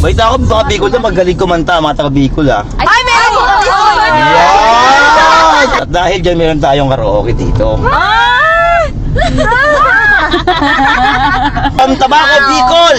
nakita ko, mga Bicol na magaling kumanta, mga taga Bicol ah. Ay, meron po! Yes! At dahil dyan, meron tayong karaoke dito. Ah! Ang Tabaco Bicol!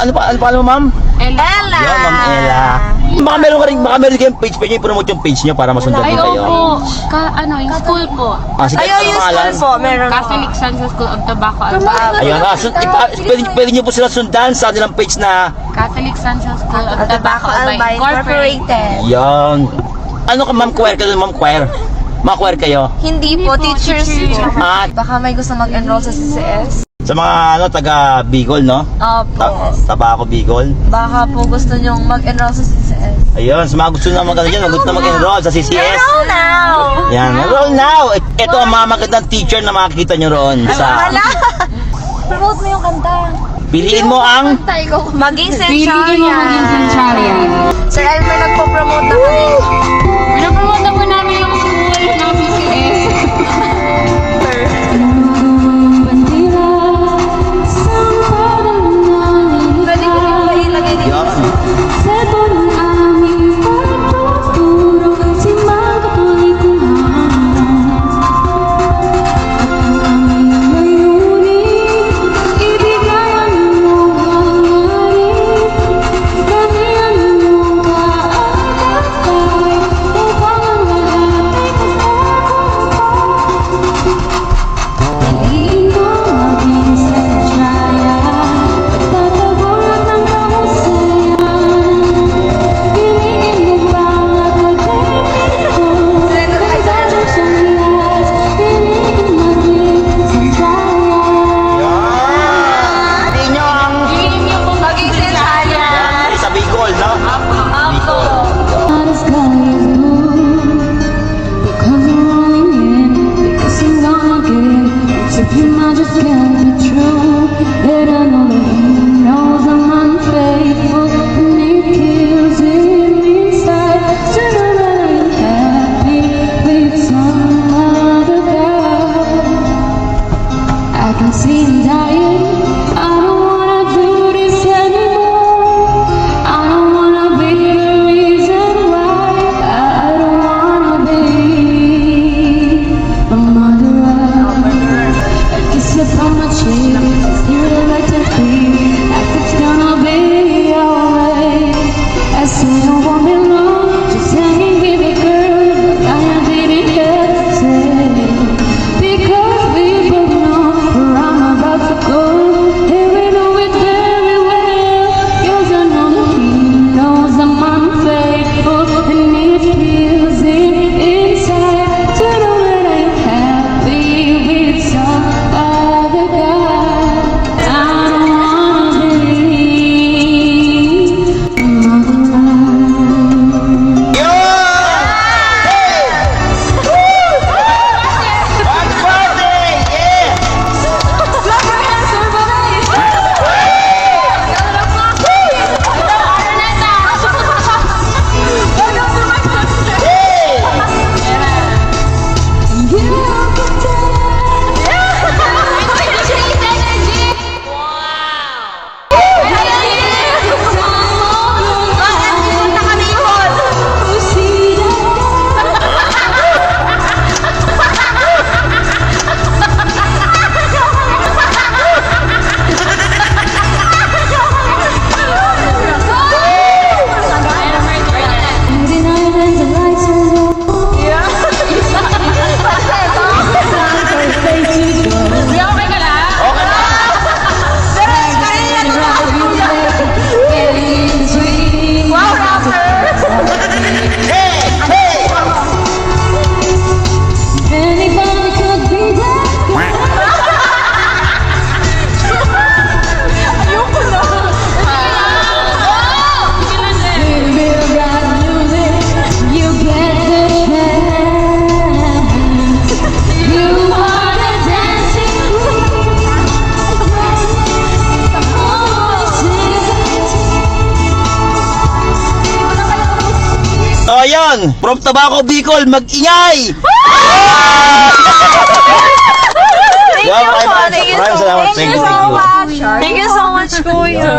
Ano, ano pa, ano pa mo, ma'am? Ella. Yan, ma'am Ella. Baka meron ka rin, baka meron kayong page, pwede nyo promote yung page nyo para masundan Ay, ko kayo. opo. Ka, ano, yung school po. Ah, sige, Ayaw ano yung pangalan? school po, meron po. Catholic Central School of Tobacco Alba. Ayun ah, sun, ipa, pwede, pwede nyo po sila sundan sa kanilang page na Catholic Central School of Tobacco Tobacco Alba Alba Incorporated. Incorporated. Yan. Ano ka, ma'am, choir kayo, ma'am, choir? Mga choir kayo? Hindi po, teachers teacher. Ah, Baka may gusto mag-enroll sa CCS. Sa mga, ano, taga Bicol, no? Opo. Ta Tabako Bicol. Baka po gusto nyong mag-enroll sa CCS. Ayun, sa mga gusto na mag dyan, gusto na mag-enroll sa CCS. Enroll now! Yan, enroll now! It- Ito ang mga magandang teacher na makikita nyo roon sa... Wala! Promote mo yung kanta. Piliin mo ang... Maging Pili mo maging Centurion. Centurion. Sir Elmer, nagpo-promote na kami. Pinapromote na po namin 心。Ayun. From Tabaco, Bicol, mag-ingay! Thank you po. maraming- Thank you maraming so much. Thank you, so much. Thank you so much, kuya.